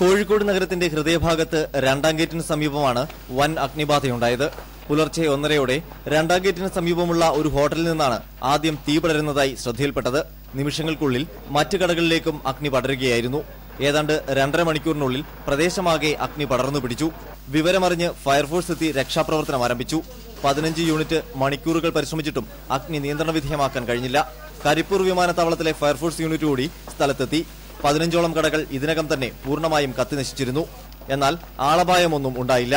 കോഴിക്കോട് നഗരത്തിന്റെ ഹൃദയഭാഗത്ത് രണ്ടാം ഗേറ്റിന് സമീപമാണ് വൻ അഗ്നിബാധയുണ്ടായത്. പുലർച്ചെ ഒന്നരയോടെ രണ്ടാം ഗേറ്റിന് സമീപമുള്ള ഒരു ഹോട്ടലിൽ നിന്നാണ് ആദ്യം തീ പടരുന്നതായി ശ്രദ്ധയിൽപ്പെട്ടത്. നിമിഷങ്ങൾക്കുള്ളിൽ മറ്റ് കടകളിലേക്കും അഗ്നി പടരുകയായിരുന്നു. ഏതാണ്ട് രണ്ടര മണിക്കൂറിനുള്ളിൽ പ്രദേശമാകെ അഗ്നി പടർന്നു പിടിച്ചു. വിവരമറിഞ്ഞ് ഫയർഫോഴ്സ് എത്തി രക്ഷാപ്രവർത്തനം ആരംഭിച്ചു. പതിനഞ്ച് യൂണിറ്റ് മണിക്കൂറുകൾ പരിശ്രമിച്ചിട്ടും അഗ്നി നിയന്ത്രണ വിധേയമാക്കാൻ കഴിഞ്ഞില്ല. കരിപ്പൂർ വിമാനത്താവളത്തിലെ ഫയർഫോഴ്സ് യൂണിറ്റ് കൂടി സ്ഥലത്തെത്തി. പതിനഞ്ചോളം കടകൾ ഇതിനകം തന്നെ പൂർണമായും കത്തിനശിച്ചിരുന്നു എന്നാൽ ആളപായമൊന്നും ഉണ്ടായില്ല.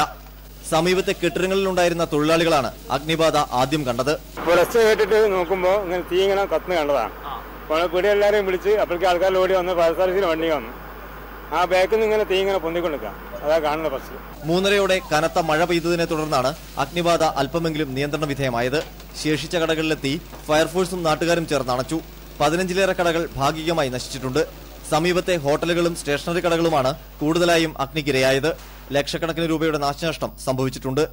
സമീപത്തെ കെട്ടിടങ്ങളിലുണ്ടായിരുന്ന തൊഴിലാളികളാണ് അഗ്നിബാധ ആദ്യം കണ്ടത്. പുലർച്ചെ കേട്ടിട്ട് നോക്കുമ്പോൾ ഇങ്ങനെ തീ ഇങ്ങനെ കത്തുന്ന കണ്ടതാണ് അപ്പോൾ പിടി എല്ലാവരെയും വിളിച്ച് അപ്പോഴേക്ക് ആൾക്കാർ ഓടി വന്ന് ഫയർ സർവീസിന് വണ്ടി വന്നു. ആ ബാക്കിൽ നിന്ന് ഇങ്ങനെ തീ ഇങ്ങനെ പൊന്തിക്കൊണ്ടിരിക്കാം. അതാ കാണുന്ന ഫസ്റ്റ് മൂന്നരയോടെ കനത്ത മഴ പെയ്തതിനെ തുടർന്നാണ് അഗ്നിബാധ അല്പമെങ്കിലും നിയന്ത്രണ വിധേയമായത്. ശേഷിച്ച കടകളിലെത്തി ഫയർഫോഴ്സും നാട്ടുകാരും ചേർന്ന് അണച്ചു. പതിനഞ്ചിലേറെ കടകൾ ഭാഗികമായി നശിച്ചിട്ടുണ്ട്. സമീപത്തെ ഹോട്ടലുകളും സ്റ്റേഷനറി കടകളുമാണ് കൂടുതലായും അഗ്നിക്കിരയായത്. ലക്ഷക്കണക്കിന് രൂപയുടെ നാശനഷ്ടം സംഭവിച്ചിട്ടുണ്ട്.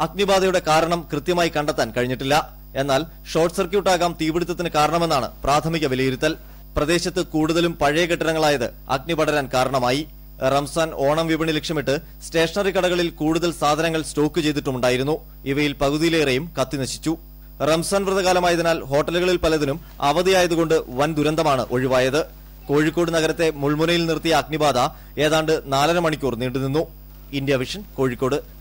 അഗ്നിബാധയുടെ കാരണം കൃത്യമായി കണ്ടെത്താൻ കഴിഞ്ഞിട്ടില്ല. എന്നാൽ ഷോർട്ട് സർക്യൂട്ടാകാം തീപിടുത്തത്തിന് കാരണമെന്നാണ് പ്രാഥമിക വിലയിരുത്തൽ. പ്രദേശത്ത് കൂടുതലും പഴയ കെട്ടിടങ്ങളായത് അഗ്നി പടരാൻ കാരണമായി. റംസാൻ ഓണം വിപണി ലക്ഷ്യമിട്ട് സ്റ്റേഷനറി കടകളിൽ കൂടുതൽ സാധനങ്ങൾ സ്റ്റോക്ക് ചെയ്തിട്ടുമുണ്ടായിരുന്നു. ഇവയിൽ പകുതിയിലേറെയും കത്തിനശിച്ചു റംസാൻ വ്രതകാലമായതിനാൽ ഹോട്ടലുകളിൽ പലതിനും അവധിയായതുകൊണ്ട് വൻ ദുരന്തമാണ് ഒഴിവായത്. കോഴിക്കോട് നഗരത്തെ മുൾമുനയിൽ നിർത്തിയ അഗ്നിബാധ ഏതാണ്ട് നാലര മണിക്കൂർ നീണ്ടുനിന്നു. India Vision Kozhikode.